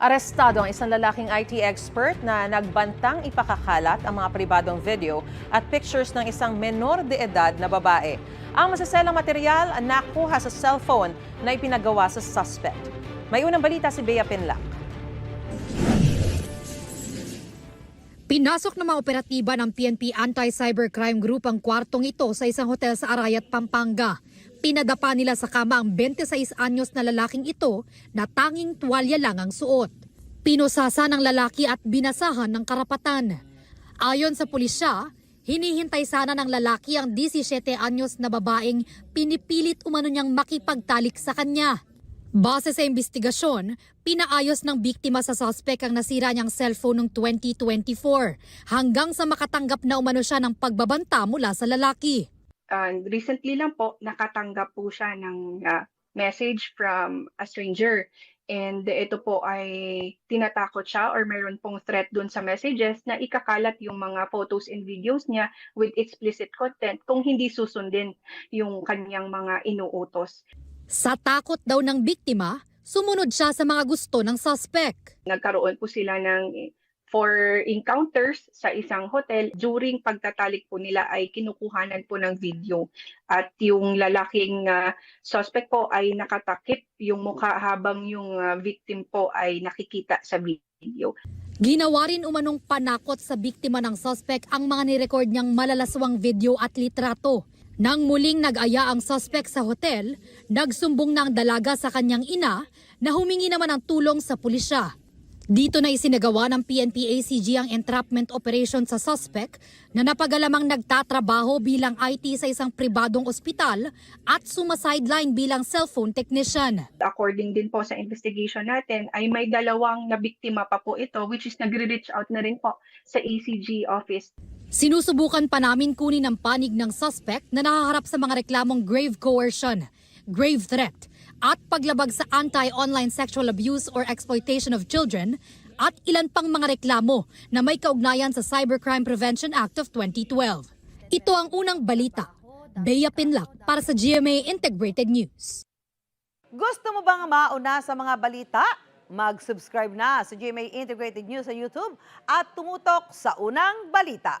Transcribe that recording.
Arestado ang isang lalaking IT expert na nagbantang ipakakalat ang mga pribadong video at pictures ng isang menor de edad na babae. Ang masaselang material nakuha sa cellphone na ipinagawa sa suspect. May unang balita si Bea Pinlac. Pinasok ng mga operatiba ng PNP Anti-Cybercrime Group ang kwartong ito sa isang hotel sa Arayat, Pampanga. Pinadapa nila sa kama ang 26 anyos na lalaking ito na tanging tuwalya lang ang suot. Pinosasa ng lalaki at binasahan ng karapatan. Ayon sa pulisya, hinihintay sana ng lalaki ang 17 anyos na babaeng pinipilit umano niyang makipagtalik sa kanya. Base sa investigasyon, pinaayos ng biktima sa suspect ang nasira niyang cellphone noong 2024 hanggang sa makatanggap na umano siya ng pagbabanta mula sa lalaki. And recently lang po, nakatanggap po siya ng ah, message from a stranger. And ito po ay tinatakot siya or mayroon pong threat dun sa messages na ikakalat yung mga photos and videos niya with explicit content kung hindi susundin yung kanyang mga inuutos. Sa takot daw ng biktima, sumunod siya sa mga gusto ng suspect. Nagkaroon po sila ng for encounters sa isang hotel. During pagtatalik po nila ay kinukuhanan po ng video. At yung lalaking ah, suspect po ay nakatakip yung mukha habang yung ah, victim po ay nakikita sa video. Ginawa rin umanong panakot sa biktima ng suspect ang mga nirecord niyang malalaswang video at litrato. Nang muling nag-aya ang suspect sa hotel, nagsumbong ng dalaga sa kanyang ina na humingi naman ng tulong sa pulisya. Dito na isinagawa ng PNP-ACG ang entrapment operation sa suspect na napagalamang nagtatrabaho bilang IT sa isang pribadong ospital at sumasideline bilang cellphone technician. According din po sa investigation natin ay may dalawang na biktima pa po ito which is nagre-reach out na rin po sa ACG office Sinusubukan pa namin kunin ang panig ng suspect na nakaharap sa mga reklamong grave coercion, grave threat, at paglabag sa anti-online sexual abuse or exploitation of children at ilan pang mga reklamo na may kaugnayan sa Cybercrime Prevention Act of 2012. Ito ang unang balita. Bea Pinlac para sa GMA Integrated News. Gusto mo bang mauna sa mga balita? Mag-subscribe na sa GMA Integrated News sa YouTube at tumutok sa unang balita.